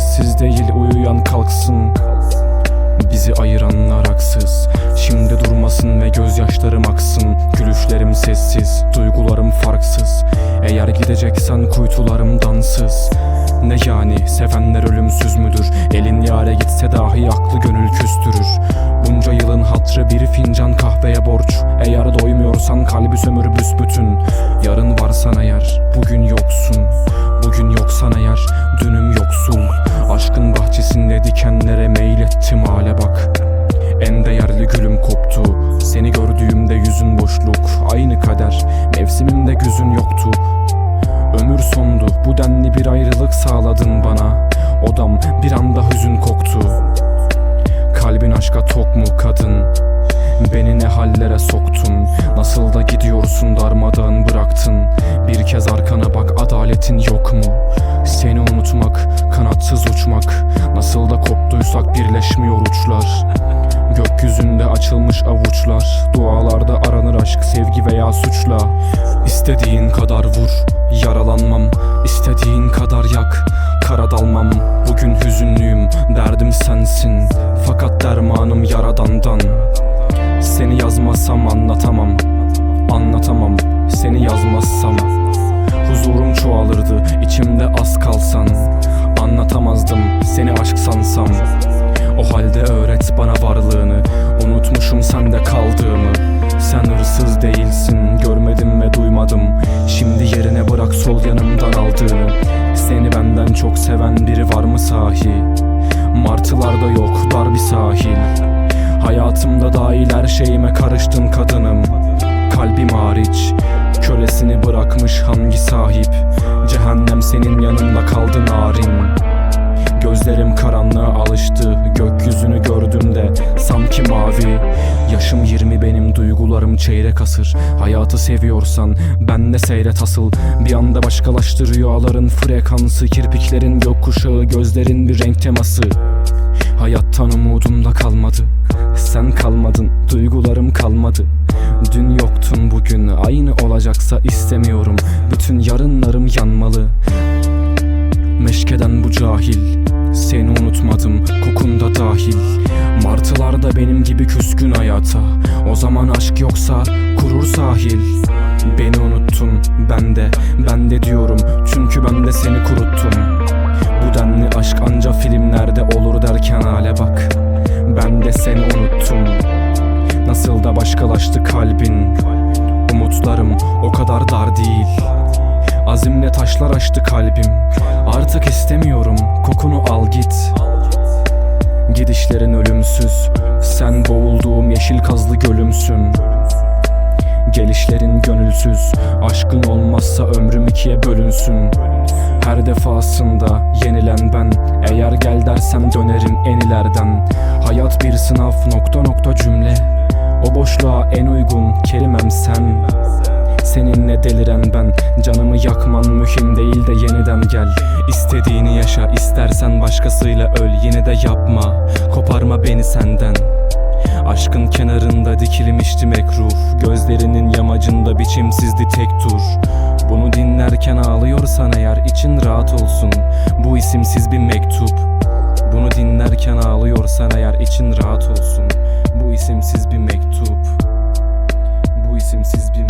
sessiz değil uyuyan kalksın. Bizi ayıranlar haksız. Şimdi durmasın ve gözyaşlarım aksın. Gülüşlerim sessiz, duygularım farksız. Eğer gideceksen kuytularım dansız. Ne yani sevenler ölümsüz müdür? Elin yare gitse dahi aklı gönül küstürür. Bunca yılın hatrı bir fincan kahveye borç. Eğer doymuyorsan kalbi sömür büsbütün. Yarın varsan eğer bugün yoksun. Bugün yoksan eğer dünüm yoksul. Aşkın bahçesinde dikenlere meylettim hale bak. En değerli gülüm koptu. Seni gördüğümde yüzün boşluk. Aynı kader mevsimimde güzün yoktu. Ömür sondu. Bu denli bir ayrılık sağladın bana. Odam bir anda hüzün koktu. Kalbin aşka tok mu kadın Beni ne hallere soktun? Nasıl da gidiyorsun darmadağın bıraktın? Bir kez arkana bak adaletin yok mu? Seni unutmak kanatsız uçmak. Nasıl da koptuysak birleşmiyor uçlar. Gökyüzünde açılmış avuçlar. Dualarda aranır aşk sevgi veya suçla. İstediğin kadar vur yaralanmam. İstediğin kadar yak kara dalmam. Bugün hüzünlüyüm derdim sensin. Fakat dermanım yaradandan Seni yazmazsam anlatamam. Anlatamam. Seni yazmazsam. Huzurum çoğalırdı içimde az kalsan. Anlatamazdım seni aşk sansam. O halde öğret bana varlığını. Unutmuşum sende kaldığımı. Sen hırsız değilsin görmedim ve duymadım. Şimdi yerine bırak sol yanımdan aldığını. Seni benden çok seven biri var mı sahi? Martılarda yok dar bir sahil Hayatımda dahil her şeyime karıştın kadınım. Kalbim hariç Kölesini bırakmış hangi sahip? Cehennem senin yanında kaldı narin. Gözlerim karanlığa alıştı Gökyüzünü gördüğümde sanki mavi. Yaşım 20 benim duygularım çeyrek asır. Hayatı seviyorsan ben de seyret asıl. Bir anda başkalaştı rüyaların frekansı. Kirpiklerin gökkuşağı gözlerin bir renk teması. Hayattan umudum da kalmadı Sen kalmadın duygularım kalmadı. Dün yoktun bugün aynı olacaksa istemiyorum. Bütün yarınlarım yanmalı. Meşkeden bu cahil Seni unutmadım kokunda dahil. Martılar da benim gibi küskün hayata. O zaman aşk yoksa kurur sahil. Beni unuttun ben de ben de diyorum. Çünkü ben de seni kuruttum. Bu denli aşk anca filmlerde olur Nasıl da başkalaştı kalbin. Umutlarım o kadar dar değil. Azimle taşlar açtı kalbim. Artık istemiyorum kokunu al git. Gidişlerin ölümsüz Sen boğulduğum yeşil kazlı gölümsün. Gelişlerin gönülsüz Aşkın olmazsa ömrüm ikiye bölünsün. Her defasında yenilen ben Eğer gel dersem dönerim en ilerden. Hayat bir sınav nokta nokta cümle O boşluğa en uygun kelimem sen. Seninle deliren ben Canımı yakman mühim değil de yeniden gel. İstediğini yaşa istersen başkasıyla öl Yine de yapma. Koparma beni senden. Aşkın kenarında dikilmişti mekruh. Gözlerinin yamacında biçimsizdi tek tur. Bunu dinlerken ağlıyorsan eğer için rahat olsun. Bu isimsiz bir mektup. Bunu dinlerken ağlıyorsan eğer için rahat olsun. Bu isimsiz bir mektup isimsiz bir